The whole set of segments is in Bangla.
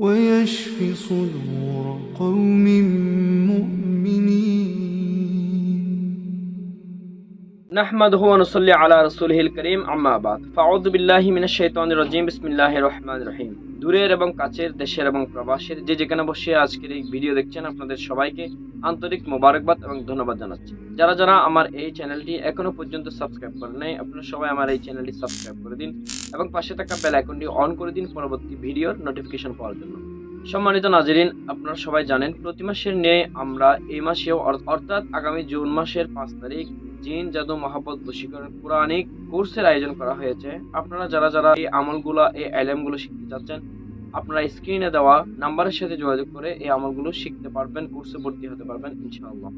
ويشف صدور قوم নাহমাদহু আনুসল্লি আলা রসুলহিল করিম আম্মাবাদ ফাউদ বিল্লাহি বিসমিল্লাহ রহমান রহিম। দূরের এবং কাছের, দেশের এবং প্রবাসের যে যেখানে বসে আজকের এই ভিডিও দেখছেন, আপনাদের সবাইকে আন্তরিক মোবারকবাদ এবং ধন্যবাদ জানাচ্ছি। যারা যারা আমার এই চ্যানেলটি এখনও পর্যন্ত সাবস্ক্রাইব করে আপনারা সবাই আমার এই চ্যানেলটি সাবস্ক্রাইব করে দিন এবং পাশে থাকা বেল আইকনটি অন করে দিন পরবর্তী ভিডিওর নোটিফিকেশন পাওয়ার জন্য। সম্মানিত নাজরিন, আপনারা সবাই জানেন, প্রতি মাসের ন্যায় আমরা এই মাসেও অর্থাৎ আগামী জুন মাসের পাঁচ তারিখ জিন, জাদু মহাবত বশীকরণ, পুরাণিক কোর্সের আয়োজন করা হয়েছে। আপনারা যারা যারা এই আমলগুলো, এই আইলেমগুলো শিখতে চাচ্ছেন, আপনারা স্ক্রিনে দেওয়া নাম্বারের সাথে যোগাযোগ করে এই আমলগুলো শিখতে পারবেন, কোর্সে ভর্তি হতে পারবেন, ইনশাআল্লাহ।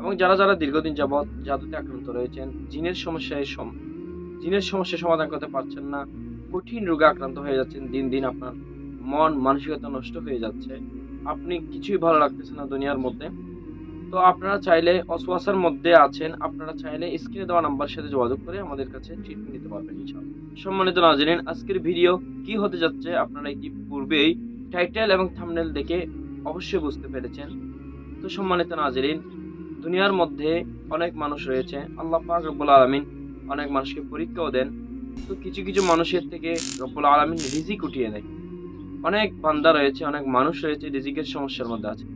এবং যারা যারা দীর্ঘদিন যাবৎ জাদুতে আক্রান্ত রয়েছেন, জিনের সমস্যায় সম- জিনের সমস্যা সমাধান করতে পারছেন না, কঠিন রোগে আক্রান্ত হয়ে যাচ্ছেন, দিন দিন আপনার মন, মানসিকতা নষ্ট হয়ে যাচ্ছে, আপনি কিছুই ভালো লাগতেছে না দুনিয়ার মধ্যে। তো আপনারা চাইলে অসওয়াসার মধ্যে আছেন, আপনারা চাইলে স্ক্রিনে দেওয়া নাম্বার সাথে যোগাযোগ করে আমাদের কাছে ট্রিটমেন্ট নিতে পারবেন ইনশাআল্লাহ। সম্মানিত নাজরিন, আজকের ভিডিও কি হতে যাচ্ছে আপনারা কি পূর্বেই টাইটেল এবং থাম্বনেল দেখে অবশ্যই বুঝতে পেরেছেন। তো সম্মানিত নাজরিন, দুনিয়ার মধ্যে অনেক মানুষ রয়েছে, আল্লাহ পাক রব্বুল আলামিন অনেক মানুষকে পরীক্ষাও দেন। তো কিছু কিছু মানুষের থেকে রব্বুল আলামিন রিজিক উঠিয়ে দেয় অনেক বান্দা রয়েছে, অনেক মানুষ রয়েছে রিজিকের সমস্যার মধ্যে আছে।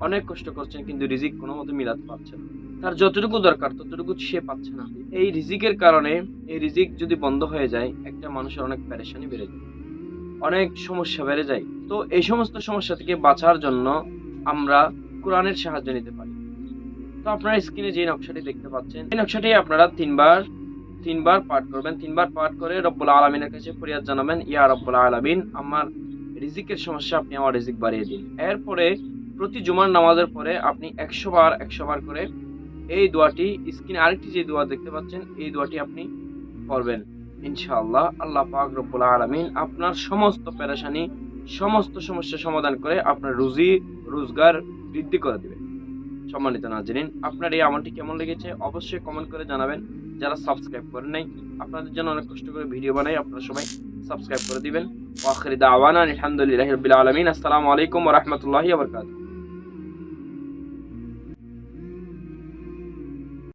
অনেক কষ্ট করছেন, কিন্তু রিজিক কোনো মতে মিলাতে পারছে না। তার যতটুকু দরকার, ততটুকু সে পাচ্ছে না। এই রিজিকের কারণে, এই রিজিক যদি বন্ধ হয়ে যায়, একটা মানুষের অনেক প্যারেশানি বেড়ে যায়। অনেক সমস্যা বেড়ে যায়। তো এই সমস্ত সমস্যা থেকে বাঁচার জন্য আমরা কোরআনের সাহায্য নিতে পারি। তো আপনারা স্ক্রিনে যে নকশাটি দেখতে পাচ্ছেন, এই নকশাটি আপনারা তিনবার তিনবার পাঠ করবেন। তিনবার পাঠ করে রব্বুল আলমিনের কাছে ফরিয়াদ জানাবেন, ইয়া রব্বুল আলমিন, আমার রিজিকের সমস্যা, আপনি আমার রিজিক বাড়িয়ে দিন। এরপরে প্রতি জুমার নামাজের পরে আপনি একশো বার একশো বার করে এই দোয়াটি, স্ক্রিনে আরেকটি যে দোয়া দেখতে পাচ্ছেন, এই দোয়াটি আপনি পড়বেন। ইনশাআল্লাহ আল্লাহ পাক রব্বুল আলামিন আপনার সমস্ত পেরেশানি, সমস্ত সমস্যা সমাধান করে আপনার রুজি, রোজগার বৃদ্ধি করে দিবে। সম্মানিত নাজরিন, আপনার এই আমলটি কেমন লেগেছে অবশ্যই কমেন্ট করে জানাবেন। যারা সাবস্ক্রাইব করেন নাই, আপনাদের জন্য অনেক কষ্ট করে ভিডিও বানাই, আপনারা সবাই সাবস্ক্রাইব করে দিবেন। ওয়াখির দাওয়ানা আলহামদুলিল্লাহি রাব্বিল আলামিন। আসসালামু আলাইকুম রাহমাতুল্লাহি ওয়া বারাকাতুহু।